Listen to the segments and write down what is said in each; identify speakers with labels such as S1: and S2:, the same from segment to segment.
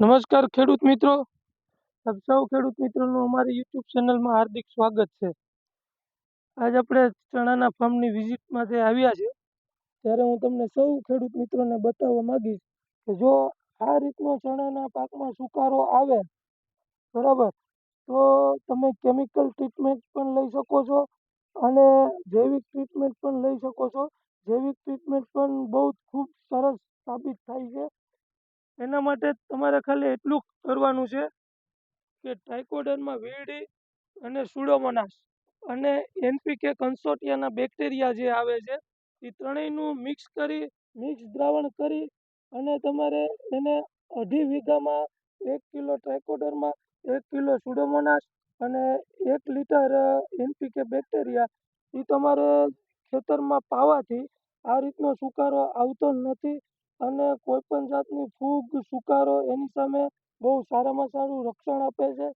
S1: નમસ્કાર ખેડૂત મિત્રો. આપ સૌ ખેડૂત મિત્રોનું અમારી યુટ્યુબ ચેનલમાં હાર્દિક સ્વાગત છે. આજ આપણે ચણાના ફાર્મની વિઝિટમાં આવ્યા છે, ત્યારે હું તમને સૌ ખેડૂત મિત્રોને બતાવવા માંગીશ કે જો આ રીતનો ચણાના પાકમાં સુકારો આવે, બરાબર, તો તમે કેમિકલ ટ્રીટમેન્ટ પણ લઈ શકો છો અને જૈવિક ટ્રીટમેન્ટ પણ લઈ શકો છો. જૈવિક ટ્રીટમેન્ટ પણ બહુ ખૂબ સરસ સાબિત થાય છે. એના માટે તમારે ખાલી એટલું કરવાનું છે કે ટ્રાયકોડરમાં વીરડી અને સુડોમોનાસ અને એનપીકે કન્સોટિયાના બેક્ટેરિયા જે આવે છે, એ ત્રણેયનું મિક્સ કરી મિક્સ દ્રાવણ કરી અને તમારે એને અઢી વીઘામાં એક કિલો ટ્રાયકોડરમાં એક કિલો સુડોમોનાસ અને એક લીટર એનપીકે બેક્ટેરિયા એ તમારે ખેતરમાં પાવાથી આ રીતનો સુકારો આવતો નથી. અને કોઈ પણ જાતની ફૂગ, સુકારો એની સામે બહુ સારામાં સારું રક્ષણ આપે છે.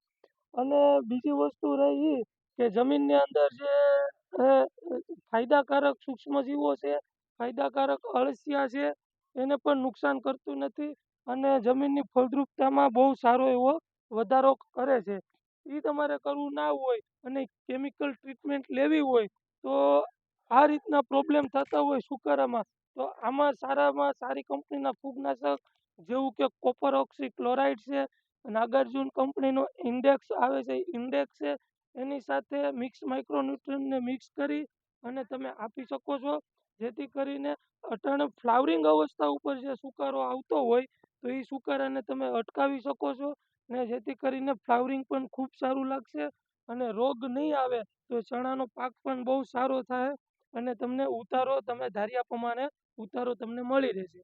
S1: અને બીજી વસ્તુ રહી કે જમીનની અંદર જે ફાયદાકારક સૂક્ષ્મજીવો છે, ફાયદાકારક અળસિયા છે, એને પણ નુકસાન કરતું નથી અને જમીનની ફળદ્રુપતામાં બહુ સારો એવો વધારો કરે છે. એ તમારે કરવું ના હોય અને કેમિકલ ટ્રીટમેન્ટ લેવી હોય તો આ રીતના પ્રોબ્લેમ થતા હોય સુકારામાં, તો આમાં સારામાં સારી કંપનીના ફૂગનાશક જેવું કે કોપર ઓક્સી ક્લોરાઇડ છે, નાગાર્જુન કંપનીનો ઇન્ડેક્સ આવે છે ઇન્ડેક્સ છે, એની સાથે મિક્સ માઇક્રોન્યુટ્રનને મિક્સ કરી અને તમે આપી શકો છો, જેથી કરીને અટાણે ફ્લાવરિંગ અવસ્થા ઉપર જે સુકારો આવતો હોય, તો એ સુકારાને તમે અટકાવી શકો છો ને જેથી કરીને ફ્લાવરિંગ પણ ખૂબ સારું લાગશે અને રોગ નહીં આવે તો ચણાનો પાક પણ બહુ સારો થાય. અને તમને ઉતારો તમે ધાર્યા પ્રમાણે ઉતારો તમને મળી રહેશે.